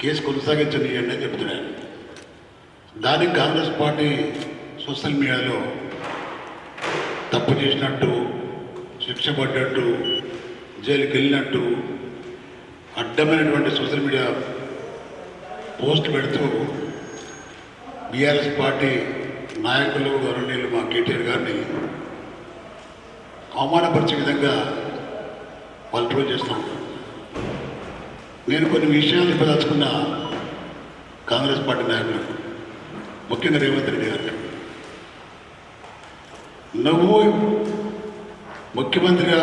Case కొనసాగించనియండి అని చెప్తున్నాను. దానికి కాంగ్రెస్ పార్టీ సోషల్ మీడియాలో తప్పు చేసినట్టు శిక్ష పడ్డట్టు జైలుకి వెళ్ళినట్టు అడ్డమైనటువంటి సోషల్ మీడియా పోస్ట్ పెడుతూ బీఆర్ఎస్ పార్టీ నాయకులు గౌరవనీయులు మా కేటీఆర్ గారిని అవమానపరిచే విధంగా వాళ్ళు ట్రోల్ చేస్తూ ఉంటారు నేను కొన్ని విషయాలు చెప్పదలుచుకున్న కాంగ్రెస్ పార్టీ నాయకులు ముఖ్యంగా రేవంత్ రెడ్డి గారు. నువ్వు ముఖ్యమంత్రిగా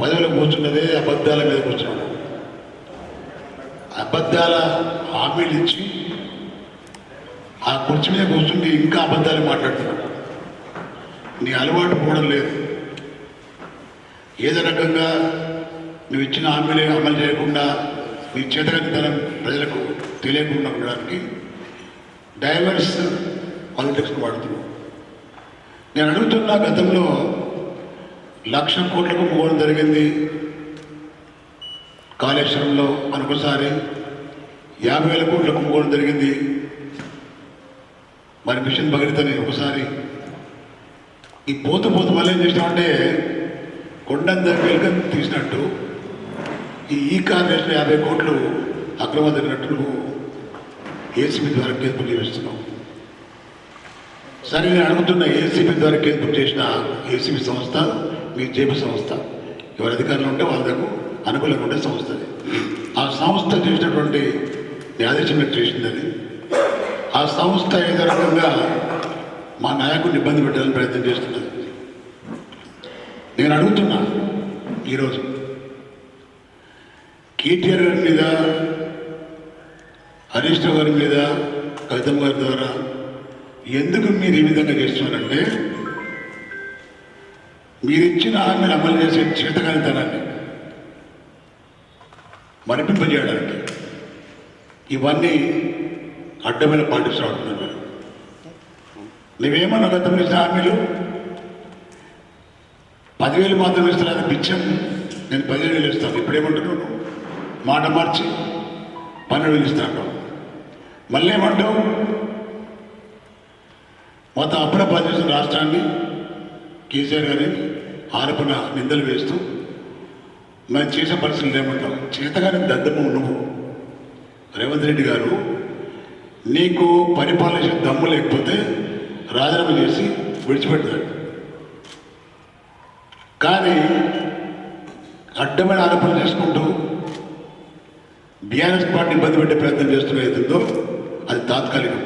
పదవిలో కూర్చున్నదే అబద్ధాల మీద కూర్చున్నాడు అబద్ధాల హామీలు ఇచ్చి ఆ కుర్చీ మీద కూర్చుని ఇంకా అబద్ధాలు మాట్లాడుతున్నాడు నీ అలవాటు పోవడం లేదు. ఏదో రకంగా నువ్వు ఇచ్చిన హామీలు అమలు చేయకుండా నీ చేతగతితనం ప్రజలకు తెలియకుండా ఉండడానికి డైవర్స్ పాలిటిక్స్ వాడుతున్నావు. నేను అడుగుతున్న గతంలో లక్ష కోట్లకు పోవడం జరిగింది. కాళేశ్వరంలో అనుకోసారి యాభై వేల కోట్లకు పోవడం జరిగింది. మరి మిషన్ భగీరథని ఒకసారి ఈ పోతు పోతు మళ్ళీ ఏం చేసినామంటే కొండంత వెలుగం తీసినట్టు ఈ ఈ కాంగ్రెస్లో యాభై కోట్లు అక్రమ జరిగినట్టు ఏసీబీ ద్వారా కేసు చేస్తున్నాం. సరే నేను అడుగుతున్న ఏసీబీ ద్వారా కేసు చేసిన ఏసీబీ సంస్థ మీ సంస్థ ఎవరి అధికారులు ఉంటే వాళ్ళకు అనుకూలంగా ఉండే సంస్థ ఆ సంస్థ చేసినటువంటి ఆదేశం మీరు చేసింది అది. ఆ సంస్థ ఏదో రకంగా మా నాయకుడిని ఇబ్బంది పెట్టాలని ప్రయత్నం చేస్తున్నది. నేను అడుగుతున్నా ఈరోజు కేటీఆర్ గారి మీద హరీష్ గారి మీద కవితమ్మ గారి ద్వారా ఎందుకు మీరు ఈ విధంగా చేస్తున్నారంటే మీరు ఇచ్చిన హామీని అమలు చేసే చేతకానితనాన్ని మరిపింపజేయడానికి ఇవన్నీ అడ్డమైన పాలిటిక్స్ ఉంటున్నారు నువ్వేమన్నా గతం ఇచ్చిన హామీలు? పదివేలు మాత్రం ఇస్తాను పిచ్చం నేను పదివేలు ఇస్తాను. ఇప్పుడేమంటున్నాను? మాట మార్చి పని వేలు మళ్ళీ ఏమంటావు? మొత్తం అప్పుడే పనిచేస్తున్న రాష్ట్రాన్ని కేసీఆర్ గారి ఆరోపణ నిందలు వేస్తూ మనం చేసే పరిస్థితులు ఏమంటావు? చేతగానే దద్దము నువ్వు. రేవంత్ రెడ్డి గారు నీకు పరిపాలించే దమ్ము లేకపోతే రాజీనామా చేసి విడిచిపెడతాడు కానీ అడ్డమైన ఆరోపణలు చేసుకుంటూ బీఆర్ఎస్ పార్టీ ఇబ్బంది పెట్టే ప్రయత్నం చేస్తున్న ఏదో అది తాత్కాలికం.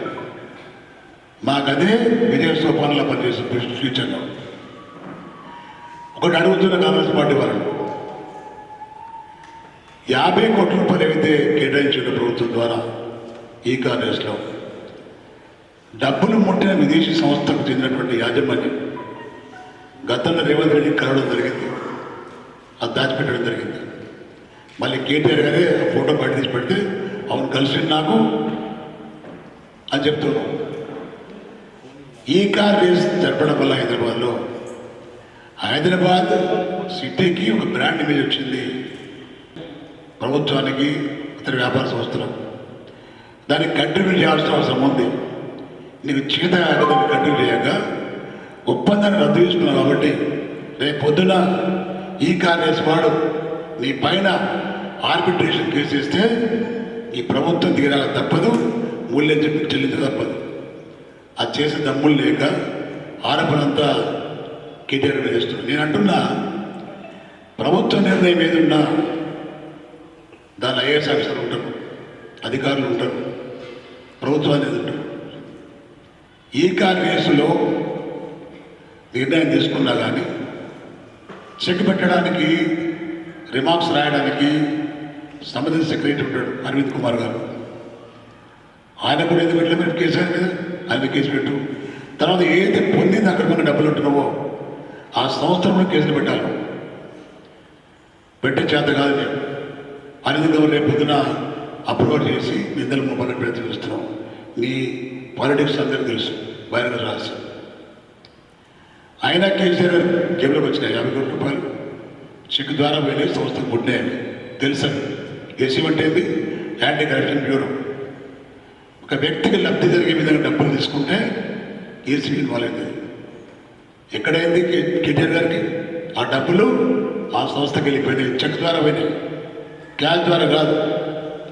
మాకదే విజయ సోపానంలో పనిచేస్తుంది ఫ్యూచర్లో ఒకటి అడుగుతున్న కాంగ్రెస్ పార్టీ వాళ్ళను యాభై కోట్ల రూపాయలు ఏవైతే కేటాయించిన ప్రభుత్వం ద్వారా ఈ కాంగ్రెస్లో. డబ్బులు ముట్టిన విదేశీ సంస్థకు చెందినటువంటి యాజమాన్యం గతంలో రేవంత్ రెడ్డి కలవడం జరిగింది. అది దాచిపెట్టడం జరిగింది. మళ్ళీ కేటీఆర్ గారే ఫోటో బయట తీసి పెడితే అవును కలిసి నాకు అని చెప్తున్నాం. ఈ కార్ రేస్ జరపడం వల్ల హైదరాబాద్లో హైదరాబాద్ సిటీకి ఒక బ్రాండ్ ఇమేజ్ వచ్చింది. ప్రభుత్వానికి ఇతర వ్యాపార సంస్థలకు. దానికి కంట్రిబ్యూట్ చేయాల్సిన అవసరం ఉంది. నీకు చేత దాన్ని కంట్రిబ్యూట్ చేయక ఒప్పందాన్ని రద్దు చేసుకున్నావు కాబట్టి రేపు పొద్దున ఈ కాంగ్రెస్ వాడు. నీ పైన ఆర్బిట్రేషన్ కేసు ఇస్తే ఈ ప్రభుత్వం తీరాల తప్పదు మూల్యం చెప్పి చెల్లించ తప్పదు. అది చేసే దమ్ములు లేక ఆరోపణంతా కేటీఆర్ మీద చేస్తున్నాడు నేను అంటున్నా ప్రభుత్వ నిర్ణయం ఏదున్నా దాని ఐఏఎస్ ఆఫీసర్ ఉంటారు అధికారులు ఉంటారు ప్రభుత్వాన్ని ఉంటారు. ఈ కాంగ్రెస్లో నిర్ణయం తీసుకున్నా కానీ చెక్ పెట్టడానికి రిమార్క్స్ రాయడానికి సంబంధిత సెక్రటరీ ఉంటాడు అరవింద్ కుమార్ గారు. ఆయన కూడా ఎందుకు పెట్టలేదు మీరు కేసీఆర్ మీద ఆయన కేసు పెట్టు. తర్వాత ఏదైతే పొందింది అక్కడ మనం డబ్బులు ఉంటున్నావో ఆ సంవత్సరంలో కేసులు పెట్టాలి. పెట్టే చేత కాదు నేను అనేది రేపు పొద్దున అప్రూవల్ చేసి నిందలు మొబైల్ పెడితే చూస్తున్నాం. నీ పాలిటిక్స్ అందరికీ తెలుసు బహిరంగ రాసి అయినా కేసీఆర్ గారు జేబులోకి వచ్చినాయి యాభై కోట్ల రూపాయలు. చెక్ ద్వారా వెళ్ళే సంస్థకు పుట్టినాయని తెలుసా? ఏసీ అంటే ఏంది? యాంటీ కరప్షన్ బ్యూరో ఒక వ్యక్తికి లబ్ధి జరిగే విధంగా డబ్బులు తీసుకుంటే ఏసీ ఇన్వాల్వ్ అయింది ఎక్కడైంది కేటీఆర్ గారికి? ఆ డబ్బులు ఆ సంస్థకి వెళ్ళిపోయినాయి. చెక్ ద్వారా పోయినాయి. క్యాష్ ద్వారా కాదు.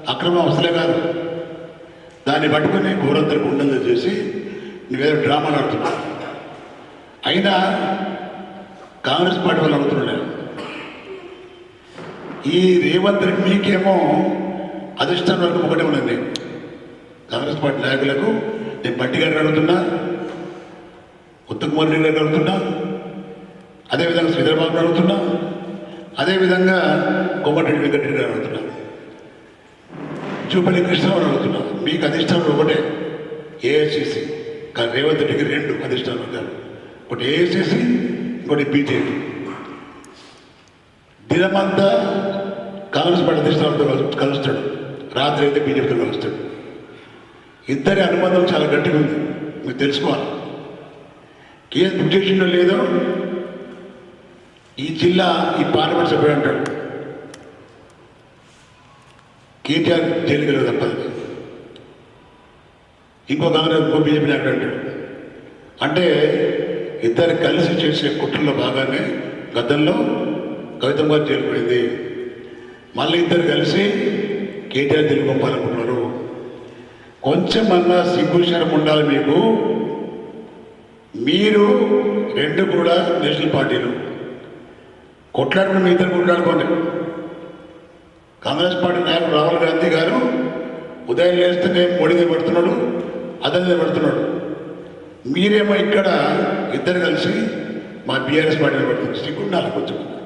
అక్రమ అవసరమే కాదు. దాన్ని పట్టుకొని ఘోరంతరకు ఉండదు చేసి నువ్వేదో డ్రామాలు ఆడుతున్నావు. అయినా కాంగ్రెస్ పార్టీ వాళ్ళు అడుగుతున్నాడు ఈ రేవంత్ రెడ్డి మీకేమో అధిష్టానం వరకు ఒకటే ఉన్నది. కాంగ్రెస్ పార్టీ నాయకులకు నేను బట్టి గారిని అడుగుతున్నా ఉత్తమ్ రెడ్డి గారిని అడుగుతున్నా అదేవిధంగా శ్రీధరబాబు అడుగుతున్నా అదేవిధంగా కోమటిరెడ్డి వెంకటరెడ్డి గారు అడుగుతున్నా జూపల్లి కృష్ణరావు అడుగుతున్నా మీకు అధిష్టానం ఒకటే ఏఐసిసి. కానీ రేవంత్ రెడ్డికి రెండు అధిష్టానం గారు ఒకటి ఏఐసిసి ఇంకోటి బీజేపీ. దినమంతా కాంగ్రెస్ పార్టీ అధిష్టానంతో కలుస్తాడు. రాత్రి అయితే బీజేపీతో కలుస్తాడు. ఇద్దరి అనుబంధం చాలా గట్టిగా ఉంది. మీరు తెలుసుకోవాలి. కేసు బుక్ చేసిండో లేదో ఈ జిల్లా ఈ పార్లమెంట్ సభ్యుడు అంటాడు. కేటీఆర్ జైలుకి వెళ్ళదు తప్పదు. ఇంకో కాంగ్రెస్ ఇంకో బీజేపీ నాయకుడు అంటాడు. అంటే ఇద్దరు కలిసి చేసే కుట్రలో భాగాన్ని గతంలో కవితమ్మ గారు మళ్ళీ ఇద్దరు కలిసి కేటీఆర్ జైలు పంపాలనుకున్నారు. కొంచెం అన్నా సిగ్గుశరం ఉండాలి మీకు. మీరు రెండు కూడా నేషనల్ పార్టీలు. కొట్లాడుకుని మీ ఇద్దరు కొట్లాడుకోండి. కాంగ్రెస్ పార్టీ నాయకుడు రాహుల్ గాంధీ గారు ఉదయం లేస్తేనే మోడీ మీద పెడుతున్నాడు అతని పెడుతున్నాడు. మీరేమో ఇక్కడ ఇద్దరు కలిసి మా బీఆర్ఎస్ పార్టీని పెడుతుంది సిగ్గుండాలి కొంచెం.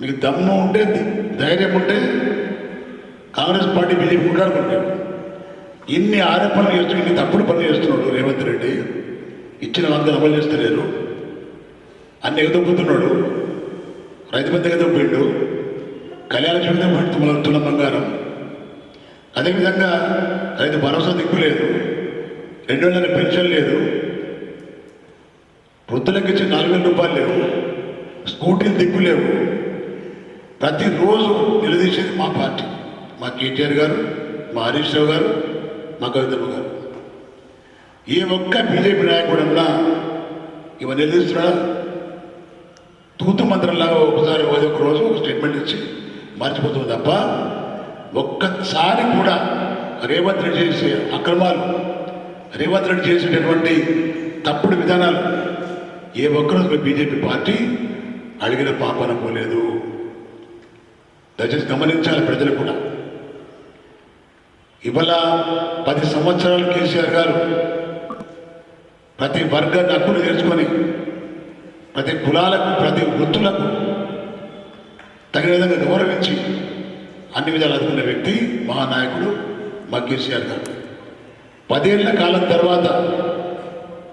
మీకు దమ్ము ఉంటే ధైర్యం ఉంటే కాంగ్రెస్ పార్టీ బీజేపీ కొట్లాడుకుంటాడు ఇన్ని ఆరోపణలు చేస్తూ ఇన్ని తప్పుడు పనులు చేస్తున్నాడు రేవంత్ రెడ్డి. ఇచ్చిన వందలు అమలు చేస్తలేరు. అన్ని ఎగదొబ్బుతున్నాడు రైతు పెద్ద ఎగదొబ్బిండు కళ్యాణ జీవితం తుల తుల బంగారం. అదేవిధంగా రైతు భరోసా దిక్కు లేదు. రెండు వేల పెన్షన్ లేదు. వృద్ధులకు ఇచ్చిన నాలుగు వేల రూపాయలు లేవు. స్కూటీలు దిక్కు లేవు. ప్రతిరోజు నిలదీసేది మా పార్టీ. మా కేటీఆర్ గారు మా హరీష్ రావు గారు మా కవితమ్మ గారు. ఏ ఒక్క బీజేపీ నాయకుడన్నా ఇవన్నీ నిలదీస్తున్నాడా? తూతు మంత్రంలాగా ఒకసారి ఒక రోజు ఒక స్టేట్మెంట్ ఇచ్చి మర్చిపోతుంది తప్ప ఒక్కసారి కూడా రేవంత్ రెడ్డి చేసే అక్రమాలు రేవంత్ రెడ్డి చేసేటటువంటి తప్పుడు విధానాలు ఏ ఒక్కరోజు బీజేపీ పార్టీ అడిగిన పాపన పోలేదు. దయచేసి గమనించాలి ప్రజలు కూడా. ఇవాళ పది సంవత్సరాలు కేసీఆర్ గారు ప్రతి వర్గాన్ని హక్కులు నేర్చుకొని ప్రతి కులాలకు ప్రతి వృత్తులకు తగిన విధంగా గౌరవించి అన్ని విధాలు అందుకున్న వ్యక్తి మహానాయకుడు మా కేసీఆర్ గారు. పదేళ్ళ కాలం తర్వాత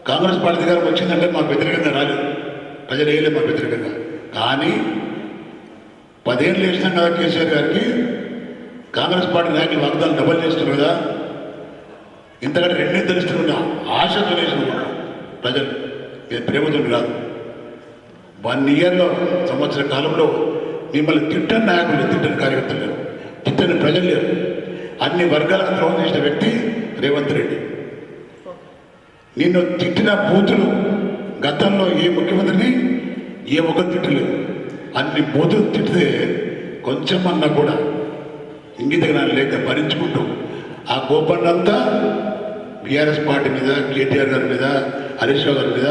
కాంగ్రెస్ పార్టీ అధికారం వచ్చిందంటే మాకు వ్యతిరేకంగా రాలేదు. ప్రజలు వేయలేదు మాకు వ్యతిరేకంగా. కానీ పదేళ్ళు వేసినాం కదా కేసీఆర్ గారికి కాంగ్రెస్ పార్టీ నాయకులు వాగ్దాలు డబల్ చేస్తున్నారు కదా. ఇంతకంటే రెండే తెలుస్తున్నా ఆశతో వేసుకుంటున్నాం ప్రజలు ఇది ప్రేమతో కాదు. వన్ ఇయర్లో సంవత్సర కాలంలో మిమ్మల్ని తిట్టని నాయకులు తిట్టని కార్యకర్తలు లేరు. తిట్టని ప్రజలు లేరు. అన్ని వర్గాలకు ద్రోహం చేసిన వ్యక్తి రేవంత్ రెడ్డి. నిన్ను తిట్టిన బూతులు గతంలో ఏ ముఖ్యమంత్రిని ఏ ఒక్కరు తిట్టలేదు. అన్ని బూతులు తిట్టితే కొంచెం అన్నా కూడా ఇంగిత జ్ఞానం లేక భరించుకుంటూ ఆ కోపాన్నంతా బీఆర్ఎస్ పార్టీ మీద కేటీఆర్ గారి మీద హరీష్ రావు గారి మీద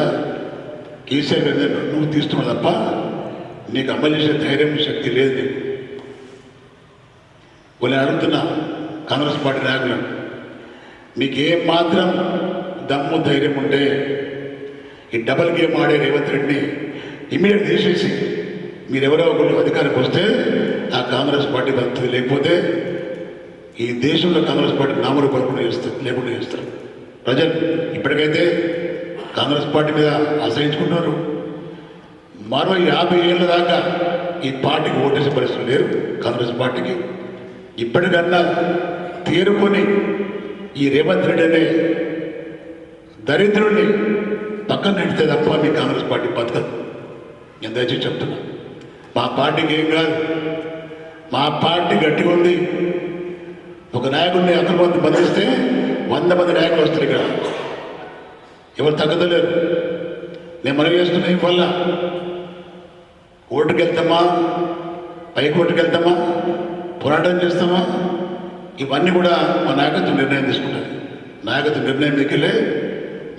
కేసీఆర్ గారి మీద నువ్వు తీస్తున్నావు తప్ప నీకు అమలు చేసే ధైర్యం శక్తి లేదు నీకు. కొన్ని అడుగుతున్నా కాంగ్రెస్ పార్టీ నాయకులను మీకు ఏ మాత్రం దమ్ము ధైర్యం ఉంటే ఈ డబల్ గేమ్ ఆడే రేవంత్ రెడ్డిని ఇమీడియట్ తీసేసి మీరెవరో ఒకరు అధికారికి వస్తే ఆ కాంగ్రెస్ పార్టీ బతుకుతుంది లేకపోతే ఈ దేశంలో కాంగ్రెస్ పార్టీ నామరూపాలు చేస్తారు లేకుండా చేస్తారు. ప్రజలు ఇప్పటికైతే కాంగ్రెస్ పార్టీ మీద ఆశ్రయించుకుంటున్నారు. మరో యాభై ఏళ్ళ దాకా ఈ పార్టీకి ఓటేసే పరిస్థితులు లేరు కాంగ్రెస్ పార్టీకి. ఇప్పటికన్నా తేరుకొని ఈ రేవంత్ రెడ్డి అనే దరిద్రుడిని పక్కన నెడితే తప్ప మీ కాంగ్రెస్ పార్టీ బతకదు. నేను దయచేసి చెప్తున్నాను మా పార్టీకి ఏం కాదు. మా పార్టీ గట్టిగా ఉంది. ఒక నాయకుడిని అక్కడ మంది బంధిస్తే వంద మంది నాయకులు వస్తారు ఇక్కడ. ఎవరు తగ్గదలేరు నేను మనవి చేస్తున్నా వల్ల ఓటుకు వెళ్తామా? పైకోటుకు వెళ్తామా? పోరాటం చేస్తామా? ఇవన్నీ కూడా మా నాయకత్వం నిర్ణయం తీసుకుంటుంది. నాయకత్వ నిర్ణయం మీకెళ్ళే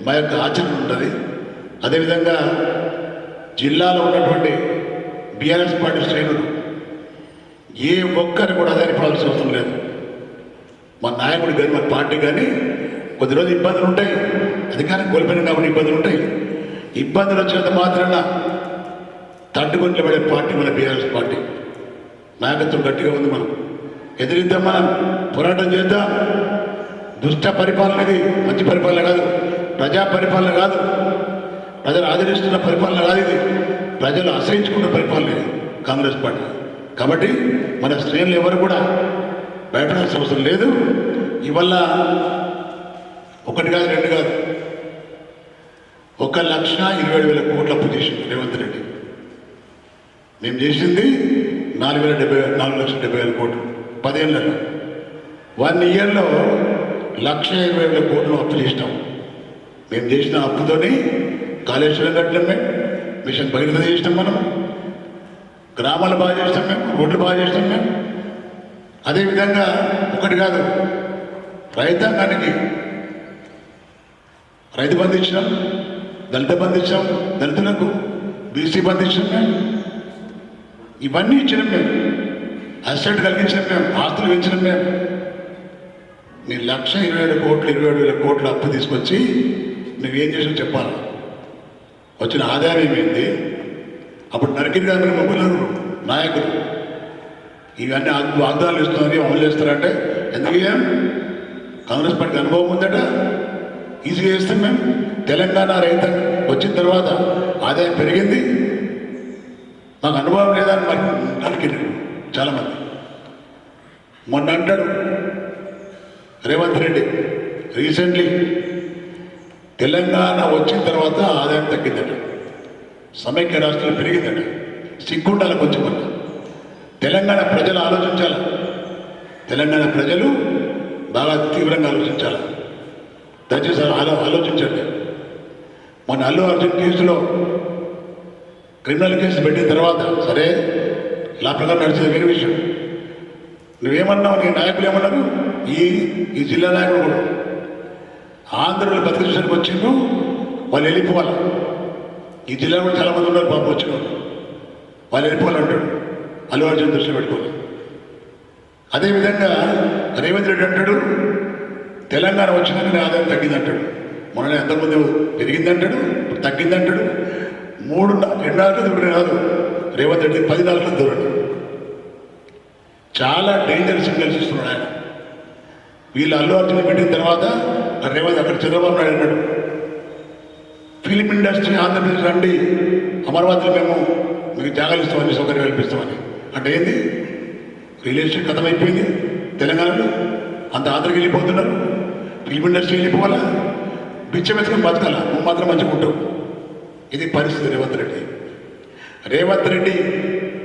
మా యొక్క ఆచరణ ఉంటుంది. అదేవిధంగా జిల్లాలో ఉన్నటువంటి బీఆర్ఎస్ పార్టీ శ్రేణులు ఏ ఒక్కరు కూడా ఆధారపడాల్సిన అవసరం లేదు. మా నాయకుడు కానీ మన పార్టీ కానీ కొద్ది రోజులు ఇబ్బందులు ఉంటాయి. అధికారం కోల్పోయిన కాబట్టి ఇబ్బందులు ఉంటాయి. ఇబ్బందులు వచ్చినంత మాత్రాన తట్టుకొని నిలబడే పార్టీ మన బీఆర్ఎస్ పార్టీ. నాయకత్వం గట్టిగా ఉంది మనం. ఎదిరిద్దాం మనం. పోరాటం చేద్దాం. దుష్ట పరిపాలన ఇది. మంచి పరిపాలన కాదు. ప్రజా పరిపాలన కాదు. ప్రజలు ఆదరిస్తున్న పరిపాలన కాదు ఇది. ప్రజలు ఆశ్రయించుకున్న పరిపాలన కాంగ్రెస్ పార్టీ. కాబట్టి మన శ్రేణులు ఎవరు కూడా భయపడాల్సిన అవసరం లేదు. ఇవల్ల ఒకటి కాదు రెండు కాదు. ఒక లక్ష ఇరవై ఏడు వేల కోట్ల అప్పు చేసింది రేవంత్ రెడ్డి. మేము చేసింది నాలుగు వేల డెబ్బై నాలుగు లక్షల డెబ్బై వేల కోట్లు. పదేళ్ళలో. వన్ ఇయర్లో లక్ష ఇరవై వేల కోట్లు అప్పు చేసినాం. మేము చేసిన అప్పుతోని కాళేశ్వరం కట్టినాం మేము మిషన్ బహిర్గత చేసినాం మనం. గ్రామాలు బాగా చేసినాం మేము రోడ్లు బాగా చేసినాం మేము. అదేవిధంగా ఒకటి కాదు రైతాంగానికి రైతు బంధు ఇచ్చినాం దళిత బంధు ఇచ్చాం దళితులకు బీసీ బంధు ఇచ్చినాం మేము. ఇవన్నీ ఇచ్చినాం మేము. అసెట్ కలిగించినాం మేము ఆస్తులు పెంచినాం మేము. నీ లక్ష ఇరవై ఏడు కోట్లు ఇరవై ఏడు వేల కోట్లు అప్పు తీసుకొచ్చి నువ్వేం చేసావు చెప్పాలి? వచ్చిన ఆదాయం ఏమైంది అప్పుడు నరికింది కదా మొబైల్ నాయకులు. ఇవన్నీ వాగ్దానాలు ఇస్తున్నారు అమలు చేస్తారంటే ఎందుకు కాంగ్రెస్ పార్టీకి అనుభవం ఉందట. ఈజీగా చేస్తాం మేము. తెలంగాణ రైతు వచ్చిన తర్వాత ఆదాయం పెరిగింది. మాకు అనుభవం లేదని మరి నరికింది చాలామంది. మొన్న అంటాడు రేవంత్ రెడ్డి రీసెంట్లీ తెలంగాణ వచ్చిన తర్వాత ఆదాయం తగ్గిందట. సమైక్య రాష్ట్రాలు పెరిగిందట. సిగ్గుండాల కొంచెం తెలంగాణ ప్రజలు ఆలోచించాలి? తెలంగాణ ప్రజలు బాగా తీవ్రంగా ఆలోచించాలి? దయచేసి ఆలో ఆలోచించండి. మన అల్లు అర్జున్ కేసులో క్రిమినల్ కేసు పెట్టిన తర్వాత సరే ఇలా ప్రకారం నడిచేది వేరే విషయం. నువ్వేమన్నావు? నీ నాయకులు ఏమన్నారు? ఈ ఈ జిల్లా నాయకుడు కూడా. ఆంధ్రలో బతికించడానికి వచ్చిండు వాళ్ళు వెళ్ళిపోవాలి. ఈ జిల్లాలో కూడా చాలా మంది ఉన్నారు బాబు వచ్చిన వాళ్ళు. వాళ్ళు వెళ్ళిపోవాలంటాడు అల్లు అర్జున్ దృష్టిలో పెట్టుకోవాలి. అదేవిధంగా రేవంత్ రెడ్డి అంటాడు తెలంగాణ వచ్చినాక నీ ఆదాయం తగ్గిందంటాడు. మొన్న ఎంతమంది పెరిగిందంటాడు ఇప్పుడు తగ్గిందంటాడు. మూడు రెండు నాలుగు దూరం కాదు రేవంత్ రెడ్డి పది నాలుగు దూరం. చాలా డేంజర్ సిగ్నల్స్ ఇస్తున్నాడు ఆయన. వీళ్ళు అల్లు అర్జున్ పెట్టిన తర్వాత రేవంత్ అక్కడ చంద్రబాబు నాయుడు అన్నాడు ఫిలిం ఇండస్ట్రీ ఆంధ్రప్రదేశ్ రండి. అమరావతిలో మేము మీకు జాగాలు ఇస్తామని సౌకర్యం కల్పిస్తామని. అంటే ఏంది? రియల్ ఎస్టేట్ కథం అయిపోయింది తెలంగాణలో అంత ఆంధ్రకి వెళ్ళిపోతున్నారు. ఫిలిం ఇండస్ట్రీ వెళ్ళిపోవాలా? బిచ్చం ఎత్తుకుని బతకాలా? నువ్వు మాత్రం మంచిగా ఉంటావు ఇది పరిస్థితి రేవంత్ రెడ్డి. రేవంత్ రెడ్డి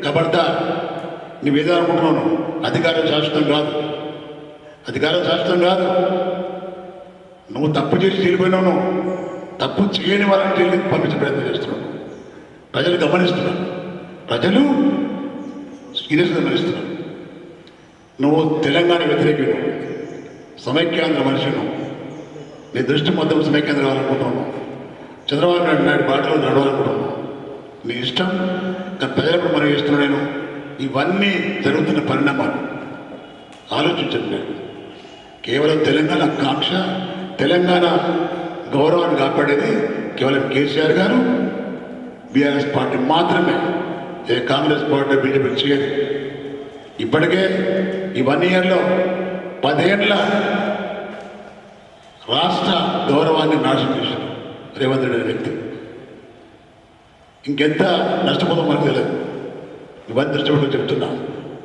కబర్దా నువ్వేదో అనుకుంటున్నాను అధికారం శాశ్వతం కాదు. అధికారం శాశ్వతం కాదు. నువ్వు తప్పు చేసి చెల్లిపోయినావు తప్పు చేయని వాళ్ళని చెల్లి పంపించే ప్రయత్నం చేస్తున్నావు. ప్రజలు గమనిస్తున్నారు. ప్రజలు సీరియస్గా గమనిస్తున్నారు. నువ్వు తెలంగాణ వ్యతిరేకి సమైక్యాంధ్ర మనిషి నీ దృష్టి మొత్తం సమైక్యాంధ్ర కావాలనుకుంటున్నావు. చంద్రబాబు నాయుడు నాయుడు బాటలో నడవాలనుకుంటున్నావు. నీ ఇష్టం కానీ ప్రజలకు మనం ఇస్తున్నాను నేను. ఇవన్నీ జరుగుతున్న పరిణామాలు. ఆలోచించండి. నేను కేవలం తెలంగాణ కాంక్ష తెలంగాణ గౌరవాన్ని కాపాడేది కేవలం కేసీఆర్ గారు. బీఆర్ఎస్ పార్టీ మాత్రమే. ఏ కాంగ్రెస్ పార్టీ బీజేపీ చేయదు. ఇప్పటికే ఈ వన్ ఇయర్లో పదేళ్ళ రాష్ట్ర గౌరవాన్ని నాశనం చేశారు రేవంత్ రెడ్డి వ్యక్తి. ఇంకెంత నష్టపోతాం మనకు తెలియదు. ఇవన్నీ దృష్టిలో చెప్తున్నా.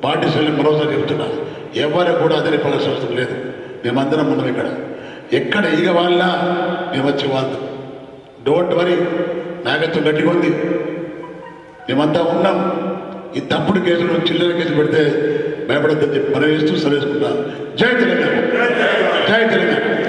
పార్టీ శైలి మరోసారి చెప్తున్నా. ఎవరు కూడా అదిరిపోవాల్సిన అవసరం లేదు. మేమందరం ఉన్నాం ఇక్కడ. ఎక్కడ ఈగ వాళ్ళ? మేము వచ్చి వాళ్ళు. డోంట్ వరీ నాగత్వం గట్టిగా ఉంది. మేమంతా ఉన్నాం. ఈ తప్పుడు కేసులు చిల్లర కేసు పెడితే భయపడద్దని చెప్పి మనం ఇస్తూ సరేసుకుంటా జై తెలంగాణ. జై తెలంగాణ.